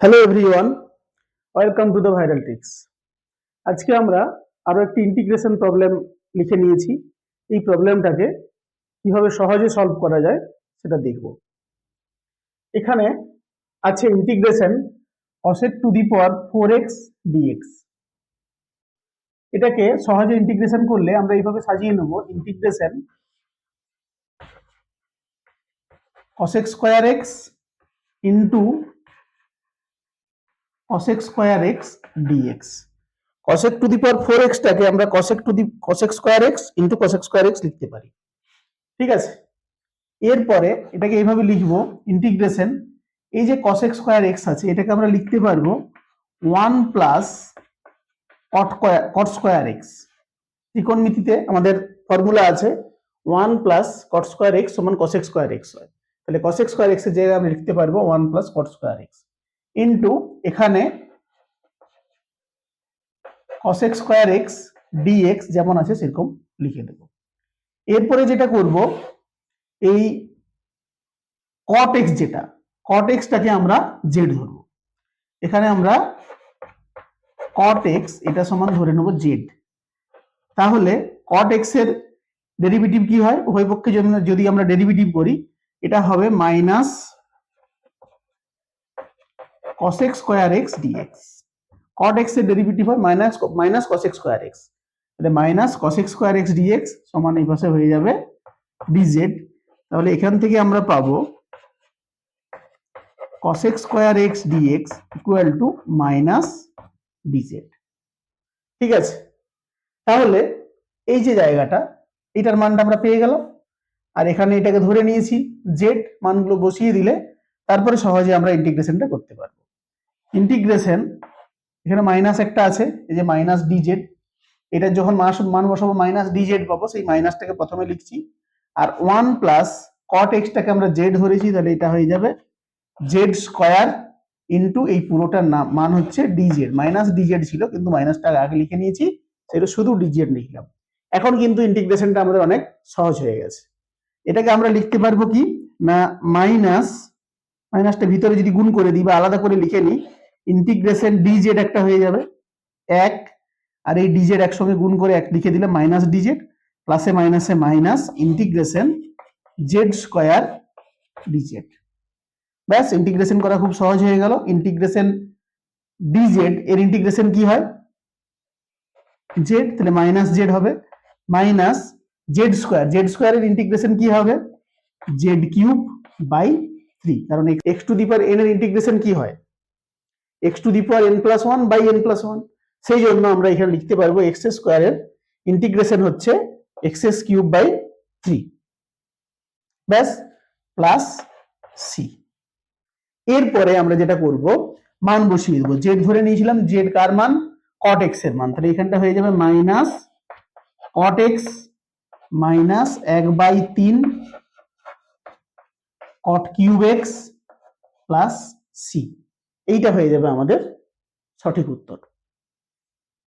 Hello everyone welcome to the viral ticks আজকে আমরা আরও একটি ইন্টিগ্রেশন প্রবলেম লিখে নিয়েছি। এই প্রবলেমটাকে কীভাবে সহজে সলভ করা যায় সেটা দেখব। এখানে আছে integration cosec to the power four x d x এটাকে সহজে ইন্টিগ্রেশন করলে আমরা এইভাবে সাজিয়ে নেব। Integration cosec square x into cosec square x d x cosec to the power four এক্সটাকে আমরা cosec to the cosec square x into cosec square x লিখতে পারি। ঠিক আছে? এরপরে এটাকে এইভাবে লিখব ইন্টিগ্রেশন এই যে cosec স্কোয়ার এক্স আছে, এটাকে আমরা লিখতে পারব one plus cot cot square x ত্রিকোণমিতিতে আমাদের ফর্মুলা আছে one plus cot square x সমান cosec স্কোয়ার এক্স হয়। তাহলে cosec স্কোয়ার এক্সের জায়গায় আমরা লিখতে পারব one plus cot square x into এখানে cosec square x d x যেমন আছে সেরকম লিখে দেব। এরপরে যেটা করব, এই cot x যেটা, cot x টাকে আমরা z ধরবো। এখানে আমরা cot x, এটা সমান ধরে নেব z তাহলে cot x এর ডেরিভেটিভ কি হয়? উভয় পক্ষে যদি আমরা ডেরিভেটিভ করি, এটা হবে minus cosec square x dx cot x এর ডেরিভেটিভ হয় minus minus cosec square x তাহলে minus cosec square x dx সমান এই পাশে হয়ে যাবে dz তাহলে এখান থেকে আমরা পাবো cosec square x dx equal to minus dz ঠিক আছে? তাহলে এই যে জায়গাটা, এটার মানটা আমরা পেয়ে গেলাম। আর এখানে এটাকে ধরে নিয়েছি, z মানগুলো বসিয়ে দিলে তারপরে সহজে আমরা ইন্টিগ্রেশনটা করতে ইন্টিগ্রেশন এখানে মাইনাস একটা আছে, এই যে মাইনাস ডিজেড এটা যখন মাস, মান বসাবো মাইনাস ডিজেড পাবো, সেই মাইনাসটাকে প্রথমে লিখছি। আর ওয়ান প্লাস কট এক্সটাকে আমরা জেড ধরেছি, তাহলে এটা হয়ে যাবে জেড স্কোয়ার ইন্টু এই পুরোটার নাম, মান হচ্ছে ডিজেড মাইনাস ডিজেড ছিল, কিন্তু মাইনাসটা আগে লিখে নিয়েছি, সেটা শুধু ডিজেড লিখলাম। এখন কিন্তু ইন্টিগ্রেশনটা আমাদের অনেক সহজ হয়ে গেছে। এটাকে আমরা লিখতে পারব কি? না মাইনাস মাইনাসটা ভিতরে যদি গুণ করে দিই বা আলাদা করে লিখে নিই ইন্টিগ্রেশন ডিজেড একটা হয়ে যাবে, এক, আর এই ডিজেড একসঙ্গে গুণ করে এক লিখে দিলে মাইনাস ডিজেড প্লাসে মাইনাসে minus integration z square d z ব্যাস ইন্টিগ্রেশন করা খুব সহজ হয়ে গেল। ইন্টিগ্রেশন ডিজেড এর ইন্টিগ্রেশন কি হয়? জেড তাহলে মাইনাস জেড হবে। মাইনাস জেড স্কোয়ার জেড স্কোয়ারের ইন্টিগ্রেশন কি হবে? জেড কিউব বাই থ্রি কারণ x to the power n এর ইন্টিগ্রেশন কি হয়? X to the power n plus one by n plus one সেই জন্য আমরা এখানে লিখতে পারব এক্স স্কোয়ারের ইন্টিগ্রেশন হচ্ছে এক্স এস কিউব বাই থ্রি ব্যাস প্লাস সি এরপরে আমরা যেটা করব, মান বসিয়ে দেবো। জেড ধরে নিয়েছিলাম জেড কার মান? কট এক্সের মান। তাহলে এখানটা হয়ে যাবে মাইনাস কট এক্স মাইনাস এক বাই তিন cot cube x plus c এইটা হয়ে যাবে আমাদের সঠিক উত্তর।